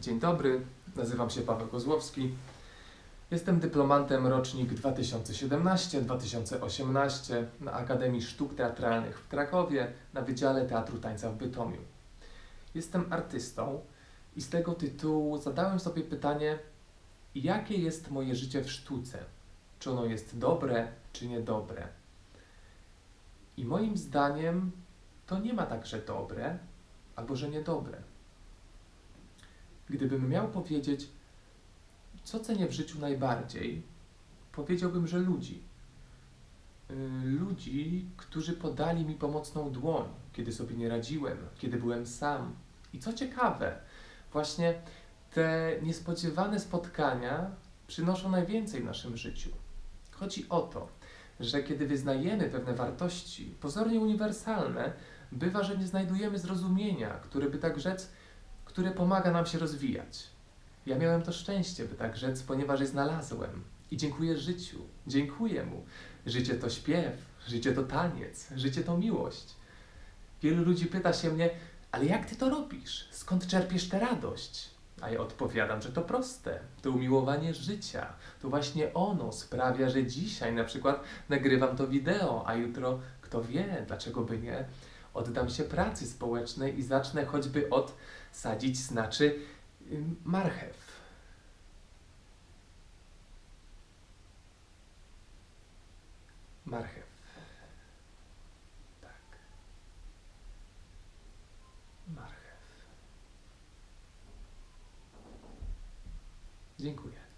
Dzień dobry, nazywam się Paweł Kozłowski. Jestem dyplomantem rocznik 2017-2018 na Akademii Sztuk Teatralnych w Krakowie na Wydziale Teatru Tańca w Bytomiu. Jestem artystą i z tego tytułu zadałem sobie pytanie, jakie jest moje życie w sztuce? Czy ono jest dobre, czy niedobre? I moim zdaniem to nie ma tak, że dobre albo że niedobre. Gdybym miał powiedzieć, co cenię w życiu najbardziej, powiedziałbym, że ludzi. Y, Ludzi, którzy podali mi pomocną dłoń, kiedy sobie nie radziłem, kiedy byłem sam. I co ciekawe, właśnie te niespodziewane spotkania przynoszą najwięcej w naszym życiu. Chodzi o to, że kiedy wyznajemy pewne wartości, pozornie uniwersalne, bywa, że nie znajdujemy zrozumienia, które by tak rzec, które pomaga nam się rozwijać. Ja miałem to szczęście, by tak rzec, ponieważ je znalazłem. I dziękuję życiu, dziękuję mu. Życie to śpiew, życie to taniec, życie to miłość. Wielu ludzi pyta się mnie, ale jak ty to robisz? Skąd czerpiesz tę radość? A ja odpowiadam, że to proste. To umiłowanie życia. To właśnie ono sprawia, że dzisiaj na przykład nagrywam to wideo, a jutro, kto wie, dlaczego by nie, oddam się pracy społecznej i zacznę choćby od sadzić znaczy marchew. Marchew. Tak. Marchew. Dziękuję.